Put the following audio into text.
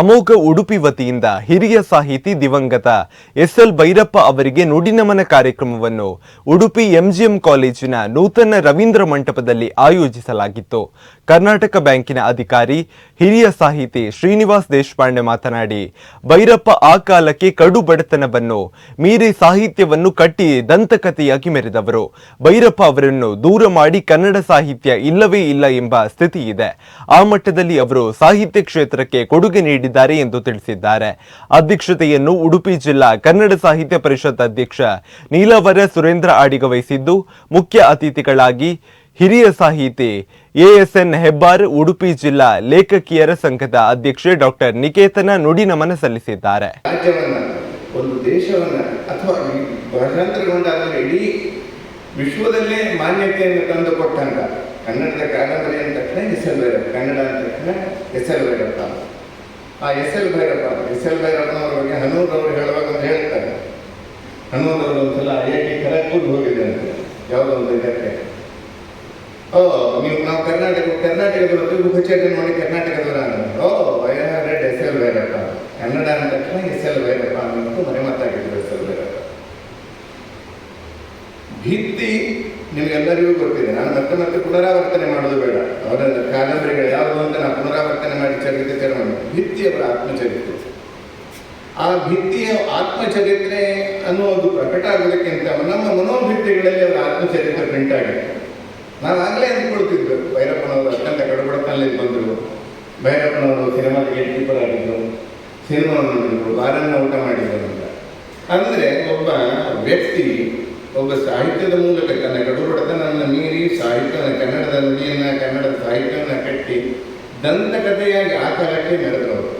ಅಮೋಘ ಉಡುಪಿ ವತಿಯಿಂದ ಹಿರಿಯ ಸಾಹಿತಿ ದಿವಂಗತ ಎಸ್ ಎಲ್ ಭೈರಪ್ಪ ಅವರಿಗೆ ನುಡಿನಮನ ಕಾರ್ಯಕ್ರಮವನ್ನು ಉಡುಪಿ ಎಂಜಿಎಂ ಕಾಲೇಜಿನ ನೂತನ ರವೀಂದ್ರ ಮಂಟಪದಲ್ಲಿ ಆಯೋಜಿಸಲಾಗಿತ್ತು. ಕರ್ನಾಟಕ ಬ್ಯಾಂಕಿನ ಅಧಿಕಾರಿ ಹಿರಿಯ ಸಾಹಿತಿ ಶ್ರೀನಿವಾಸ್ ದೇಶಪಾಂಡೆ ಮಾತನಾಡಿ, ಭೈರಪ್ಪ ಆ ಕಾಲಕ್ಕೆ ಕಡು ಬಡತನವನ್ನು ಮೀರಿ ಸಾಹಿತ್ಯವನ್ನು ಕಟ್ಟಿ ದಂತಕಥೆಯಾಗಿ ಮೆರೆದವರು. ಭೈರಪ್ಪ ಅವರನ್ನು ದೂರ ಮಾಡಿ ಕನ್ನಡ ಸಾಹಿತ್ಯ ಇಲ್ಲವೇ ಇಲ್ಲ ಎಂಬ ಸ್ಥಿತಿ ಇದೆ ಆ ಮಟ್ಟದಲ್ಲಿ ಅವರು ಸಾಹಿತ್ಯ ಕ್ಷೇತ್ರಕ್ಕೆ ಕೊಡುಗೆ ನೀಡಿದ್ದಾರೆ ಎಂದು ತಿಳಿಸಿದ್ದಾರೆ. ಅಧ್ಯಕ್ಷತೆಯನ್ನು ಉಡುಪಿ ಜಿಲ್ಲಾ ಕನ್ನಡ ಸಾಹಿತ್ಯ ಪರಿಷತ್ ಅಧ್ಯಕ್ಷ ನೀಲವರ ಸುರೇಂದ್ರ ಆಡಿಗ ವಹಿಸಿದ್ದು ಮುಖ್ಯ ಅತಿಥಿಗಳಾಗಿ ಹಿರಿಯ ಸಾಹಿತಿ ಎಎಸ್ಎನ್ ಹೆಬ್ಬಾರ್, ಉಡುಪಿ ಜಿಲ್ಲಾ ಲೇಖಕಿಯರ ಸಂಘದ ಅಧ್ಯಕ್ಷೆ ಡಾಕ್ಟರ್ ನಿಕೇತನ ನುಡಿ ನಮನ ಸಲ್ಲಿಸಿದ್ದಾರೆ. ಒಂದು ದೇಶವನ್ನ, ಅಥವಾ ಭಾಷಾಂತರಗೊಂಡಾದ್ರೆ ಇಡೀ ವಿಶ್ವದಲ್ಲೇ ಮಾನ್ಯತೆಯನ್ನು ತಂದು ಕೊಟ್ಟಂತ ಕನ್ನಡದ ಕಾದಂಬರಿ ಅಂದ ತಕ್ಷಣ ಎಸ್ ಎಲ್ ಭೈರಪ್ಪ, ಕನ್ನಡ ಅಂದ ತಕ್ಷಣ ಎಸ್ ಎಲ್ ಭೈರಪ್ಪ. ಆ S L Bhyrappa, S L ಭೈರಪ್ಪನವ್ರ ಬಗ್ಗೆ ಹನೂರವರು ನೀವು ನಾವು ಕರ್ನಾಟಕ ಕರ್ನಾಟಕದವರು ಉಪಚಾರ ನೋಡಿ ಕರ್ನಾಟಕದವರ ಓ have read S L Bhyrappa Kannada ಅಂದ ತಕ್ಷಣ ಎಸ್ ಎಲ್ ಭೈರಪ್ಪ ಅನ್ನೋದು ಮನೆ ಮಾತಾಗಿದ್ರು ಎಸ್ ಎಲ್ ಭೈರಪ್ಪ ಭಿತ್ತಿ ನಿಮ್ಗೆಲ್ಲರಿಗೂ ಗೊತ್ತಿದೆ. ನಾನು ಮತ್ತೆ ಮತ್ತೆ ಪುನರಾವರ್ತನೆ ಮಾಡೋದು ಬೇಡ. ಅವರ ಕಾದಂಬರಿಗಳು ಯಾವುದು ಅಂತ ನಾನು ಪುನರಾವರ್ತನೆ ಮಾಡಿ ಚರಿತ್ರೆ ಮಾಡಿ ಭಿತ್ತಿ ಅವರ ಆತ್ಮಚರಿತ್ರೆ. ಆ ಭಿತ್ತಿಯ ಆತ್ಮಚರಿತ್ರೆ ಅನ್ನೋದು ಪ್ರಕಟ ಆಗೋದಕ್ಕಿಂತ ನಮ್ಮ ಮನೋಭಿತ್ತಿಗಳಲ್ಲಿ ಅವರ ಆತ್ಮಚರಿತ್ರೆ ಪ್ರಿಂಟ್ ಆಗಿದೆ. ನಾವು ಆಗಲೇ ಅಂದ್ಕೊಳ್ತಿದ್ವಿ ಭೈರಪ್ಪನವರು ಅತ್ಯಂತ ಕಡುಬಡತನಲ್ಲಿ ಬಂದರು. ಭೈರಪ್ಪನವರು ಸಿನಿಮಾದ ಕೀಪರ್ ಆಗಿದ್ದರು ಸಿನಿಮಾ ನೋಡಿದ್ರು ಬಾರನ್ನ ಊಟ ಮಾಡಿದ್ರು ಅಂತ. ಅಂದರೆ ಒಬ್ಬ ವ್ಯಕ್ತಿ, ಒಬ್ಬ ಸಾಹಿತ್ಯದ ಮೂಲಕ ತನ್ನ ಕಡುಬಡತನವನ್ನು ಮೀರಿ ಸಾಹಿತ್ಯ ಕನ್ನಡದ ನುಡಿಯನ್ನು ಕನ್ನಡದ ಸಾಹಿತ್ಯವನ್ನು ಕಟ್ಟಿ ದಂತಕಥೆಯಾಗಿ ಆ ಕಾಲಕ್ಕೆ ನಡೆದವರು